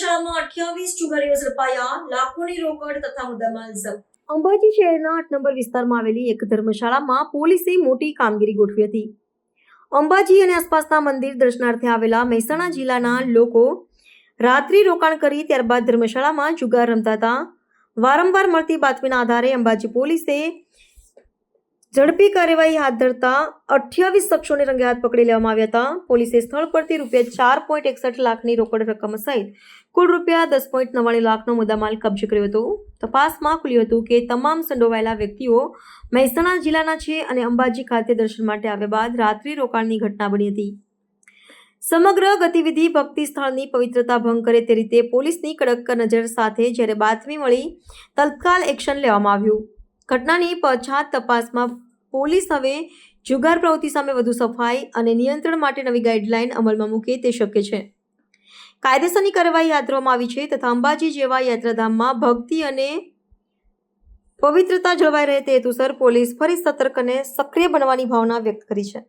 જિલ્લામાં અઠ્યાવીસ જુગારીઓ ઝડપાયા લાખોની રોકડ તથા મુદ્દામાલ જપ્ત. અંબાજી શહેરના આઠ નંબર વિસ્તારમાં આવેલી એક ધર્મશાળામાં પોલીસે મોટી કામગીરી ગોઠવી હતી. અંબાજી અને આસપાસના મંદિર દર્શનાર્થે આવેલા મહેસાણા જિલ્લાના લોકો રાત્રિ રોકાણ કરી ત્યારબાદ ધર્મશાળામાં જુગાર રમતા હતા. વારંવાર મળતી બાતમીના આધારે અંબાજી પોલીસે ઝડપી કાર્યવાહી હાથ ધરતા અઠ્યાવીસ શખ્સોને રંગે હાથ પકડી લેવામાં આવ્યા હતા. પોલીસે સ્થળ પરથી રૂપિયા ચાર પોઈન્ટ એકસઠ લાખની રોકડ રકમ સહિત કુલ રૂપિયા દસ પોઈન્ટ નવ્વાણું લાખનો મુદ્દામાલ કબજે કર્યો હતો. તપાસમાં ખુલ્યું હતું કે તમામ સંડોવાયેલા વ્યક્તિઓ મહેસાણા જિલ્લાના છે અને અંબાજી ખાતે દર્શન માટે આવ્યા બાદ રાત્રિ રોકાણની ઘટના બની હતી. સમગ્ર ગતિવિધિ ભક્તિ સ્થળની પવિત્રતા ભંગ કરે તે રીતે પોલીસની કડક નજર સાથે જ્યારે બાતમી મળી, તત્કાલ એક્શન લેવામાં આવ્યું. ઘટનાની પછાત તપાસમાં પોલીસ હવે જુગાર પ્રવૃત્તિ સામે વધુ સફાઈ અને નિયંત્રણ માટે નવી ગાઈડલાઈન અમલમાં મૂકે તે શક્ય છે. કાયદેસરની કાર્યવાહી હાથ આવી છે તથા અંબાજી જેવા યાત્રાધામમાં ભક્તિ અને પવિત્રતા જળવાઈ રહે તે હેતુસર પોલીસ ફરી સતર્ક અને સક્રિય બનવાની ભાવના વ્યક્ત કરી છે.